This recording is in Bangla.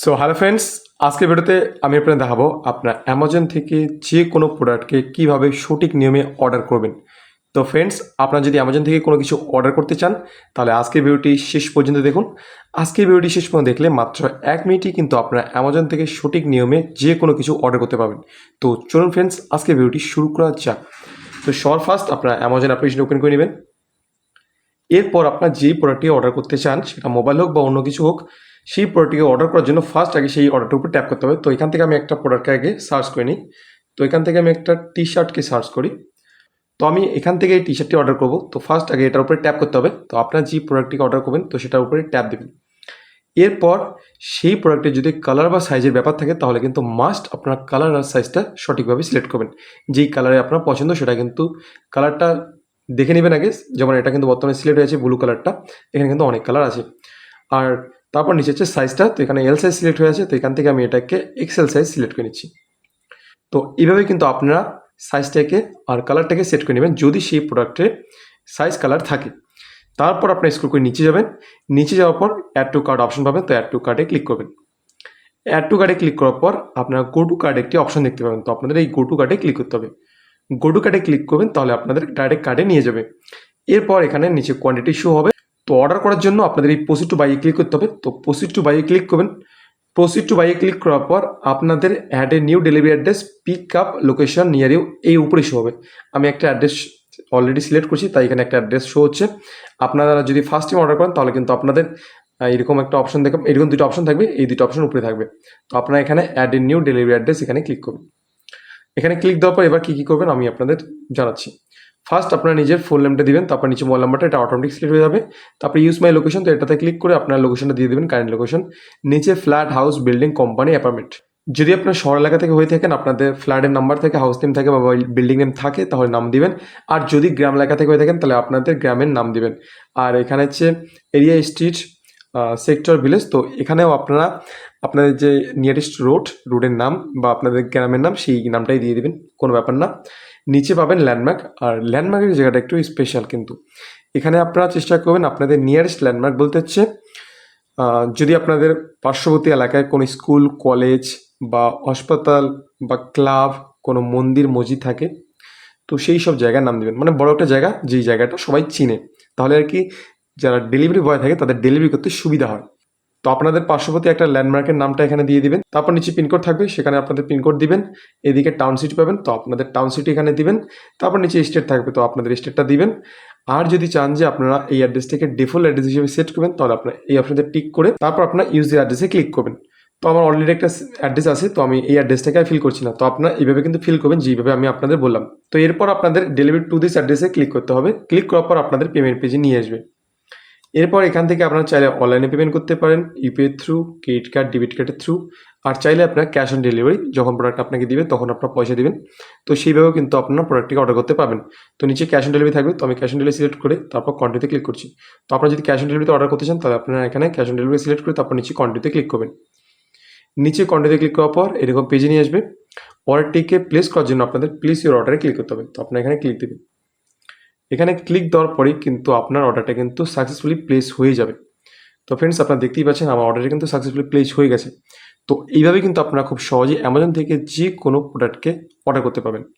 সো হ্যালো ফ্রেন্ডস আজকের ভিডিওতে আমি আপনাদের দেখাবো আপনার অ্যামাজন থেকে যে কোনো প্রোডাক্টকে কীভাবে সঠিক নিয়মে অর্ডার করবেন। তো ফ্রেন্ডস আপনারা যদি অ্যামাজন থেকে কোনো কিছু অর্ডার করতে চান, তাহলে আজকের ভিডিওটি শেষ পর্যন্ত দেখুন। আজকের ভিডিওটি শেষ পর্যন্ত দেখলে মাত্র এক মিনিটই কিন্তু আপনারা অ্যামাজন থেকে সঠিক নিয়মে যে কোনো কিছু অর্ডার করতে পারবেন। তো চলুন ফ্রেন্ডস আজকের ভিডিওটি শুরু করা যাক। তো সবার ফার্স্ট আপনারা অ্যামাজন অ্যাপ্লিকেশন ওপেন করে নেবেন। এরপর আপনার যেই প্রোডাক্টটি অর্ডার করতে চান, সেটা মোবাইল হোক বা অন্য কিছু হোক সেই প্রোডাক্টটিকে অর্ডার করার জন্য ফার্স্ট আগে সেই অর্ডারটার উপর ট্যাপ করতে হবে। তো এখান থেকে আমি একটা প্রোডাক্টকে আগে সার্চ করে নিই। তো এখান থেকে আমি একটা টি শার্টকে সার্চ করি। তো আমি এখান থেকে এই টি শার্টটি অর্ডার করব। তো ফার্স্ট আগে এটার উপরে ট্যাপ করতে হবে। তো আপনার যে প্রোডাক্টটিকে অর্ডার করবেন, তো সেটার উপরে ট্যাপ দেবেন। এরপর সেই প্রোডাক্টের যদি কালার বা সাইজের ব্যাপার থাকে, তাহলে কিন্তু মাস্ট আপনার কালার আর সাইজটা সঠিকভাবে সিলেক্ট করবেন। যেই কালারে আপনার পছন্দ, সেটা কিন্তু কালারটা দেখে নেবেন আগে। যেমন এটা কিন্তু বর্তমানে সিলেক্ট হয়েছে ব্লু কালারটা এখানে কিন্তু অনেক কালার আছে। আর তারপর নিচে হচ্ছে সাইজটা তো এখানে এল সাইজ সিলেক্ট হয়ে আছে, তো এখান থেকে আমি এটাকে এক্সেল সাইজ সিলেক্ট করে নিচ্ছি। তো এইভাবে কিন্তু আপনারা সাইজটাকে আর কালারটাকে সেট করে নেবেন, যদি সেই প্রোডাক্টে সাইজ কালার থাকে। তারপর আপনার স্ক্রল করে নিচে যাবেন, নিচে যাওয়ার পর অ্যাড টু কার্ড অপশন পাবেন, তো অ্যাড টু কার্ডে ক্লিক করবেন। অ্যাড টু কার্ডে ক্লিক করার পর আপনারা গো টু কার্ডে একটি অপশন দেখতে পাবেন, তো আপনাদের এই গো টু কার্ডে ক্লিক করতে হবে। গো টু কার্ডে ক্লিক করবেন, তাহলে আপনাদের ডাইরেক্ট কার্ডে নিয়ে যাবে। এরপর এখানে নিচে কোয়ান্টিটি শো হবে তো অর্ডার করার জন্য আপনাদের এই প্রসিড টু বাইয়ে ক্লিক করতে হবে। তো প্রসিড টু বাইয়ে ক্লিক করবেন। প্রসিড টু বাইয়ে ক্লিক করার পর আপনাদের add a new delivery address pick up location near you এই উপরে শো হবে। আমি একটা অ্যাড্রেস অলরেডি সিলেক্ট করছি, তাই এখানে একটা অ্যাড্রেস শো হচ্ছে। আপনারা যদি ফার্স্ট টাইম অর্ডার করেন, তাহলে কিন্তু আপনাদের এরকম একটা অপশন দেখে, এরকম দুটো অপশন থাকবে, এই দুটো অপশন উপরে থাকবে। তো আপনারা এখানে add a new delivery address এখানে ক্লিক করবেন। এখানে ক্লিক দেওয়ার পর এবার কী কী করবেন, আমি আপনাদের জানাচ্ছি। ফার্স্ট আপনার নিজের ফোন নেমটা দিবেন, তারপর নিচে মোবাইল নাম্বারটা এটা অটোমেটিক সিলেক্ট হয়ে যাবে। তারপর ইউজ মাই লোকেশন তো এটাতে ক্লিক করে আপনার লোকেশনটা দিয়ে দেবেন কারেন্ট লোকেশন নিচে flat house building company apartment যদি আপনার শহর এলাকা থেকে হয়ে থাকেন, আপনাদের ফ্ল্যাটের নাম্বার থেকে হাউস নেম থাকে বা বিল্ডিং নেম থাকে, তাহলে নাম দিবেন। আর যদি গ্রাম এলাকা থেকে হয়ে থাকেন, তাহলে আপনাদের গ্রামের নাম দিবেন। আর এখানে হচ্ছে এরিয়া স্ট্রিট সেক্টর ভিলেজ তো এখানেও আপনারা, আপনাদের যে নিয়ারেস্ট রোড রোডের নাম বা আপনাদের গ্রামের নাম, সেই নামটাই দিয়ে দেবেন, কোনো ব্যাপার না। নিচে পাবেন ল্যান্ডমার্ক আর ল্যান্ডমার্কের জায়গাটা একটু স্পেশাল কিন্তু। এখানে আপনারা চেষ্টা করবেন আপনাদের নিয়ারেস্ট ল্যান্ডমার্ক বলতে হচ্ছে যদি আপনাদের পার্শ্ববর্তী এলাকায় কোনো স্কুল কলেজ বা হাসপাতাল বা ক্লাব কোনো মন্দির, মসজিদ থাকে, তো সেই সব জায়গার নাম দেবেন। মানে বড় একটা জায়গা, যেই জায়গাটা সবাই চিনে। তাহলে আর কি যারা ডেলিভারি বয় থাকে তাদের ডেলিভারি করতে সুবিধা হয়। তো আপনাদের পার্শ্ববর্তী একটা ল্যান্ডমার্কের নামটা এখানে দিয়ে দিবেন। তারপর নিচে পিনকোড থাকবে, সেখানে আপনাদের পিনকোড দিবেন। এদিকে টাউন সিটি পাবেন, তো আপনাদের টাউন সিটি এখানে দিবেন। তারপর নিচে স্টেট থাকবে, তো আপনাদের স্টেটটা দিবেন। আর যদি চান যে আপনারা এই অ্যাড্রেসটাকে ডিফল্ট অ্যাড্রেস হিসেবে সেট করবেন, তাহলে আপনার এই অপশনটা টিক করে তারপর আপনার ইউজ অ্যাড্রেসে ক্লিক করবেন। তো আমার অলরেডি একটা অ্যাড্রেস আছে, তো আমি এই অ্যাড্রেসটাকে ফিল করছি না। তো আপনারা এইভাবে কিন্তু ফিল করবেন, যেভাবে আমি আপনাদের বললাম। তো এরপর আপনাদের ডেলিভারি টু দিস অ্যাড্রেসে ক্লিক করতে হবে। ক্লিক করার পর আপনাদের পেমেন্ট পেজে নিয়ে আসবে। এরপর এখান থেকে আপনারা চাইলে অনলাইনে পেমেন্ট করতে পারেন UPI through credit card debit কার্ডের থ্রু আর চাইলে আপনার ক্যাশ অন ডেলিভারি যখন প্রোডাক্ট আপনাকে দিবে তখন আপনার পয়সা দিবেন। তো সেইভাবেও কিন্তু আপনার প্রোডাক্টটিকে অর্ডার করতে পারবেন। তো নিচে ক্যাশ অন ডেলিভারি থাকবে, তো আমি ক্যাশ অন ডেলিভারি সিলেক্ট করে তারপর কন্টিতে ক্লিক করছি। তো আপনারা যদি ক্যাশ অন ডেলিভারিতে অর্ডার করতে চান, তাহলে আপনারা এখানে ক্যাশ অন ডেলিভারি সিলেক্ট করে তারপর নিচে কন্টিতে ক্লিক করবেন। নিচে কন্টিতে ক্লিক করার পর এরকম পেজে নিয়ে আসবে। অর্ডারটিকে প্লেস করার জন্য আপনাদের প্লেস ইউর অর্ডারে ক্লিক করতে হবে। তো আপনার এখানে ক্লিক দেবেন। এখানে ক্লিক দেওয়ার পরেই কিন্তু আপনার অর্ডারটা কিন্তু সাকসেসফুলি প্লেস হয়ে যাবে। তো ফ্রেন্ডস আপনারা দেখতেই পাচ্ছেন আমার অর্ডারটা কিন্তু সাকসেসফুলি প্লেস হয়ে গেছে। তো এইভাবে কিন্তু আপনারা খুব সহজেই অ্যামাজন থেকে যে কোনো প্রোডাক্টকে অর্ডার করতে পারবেন।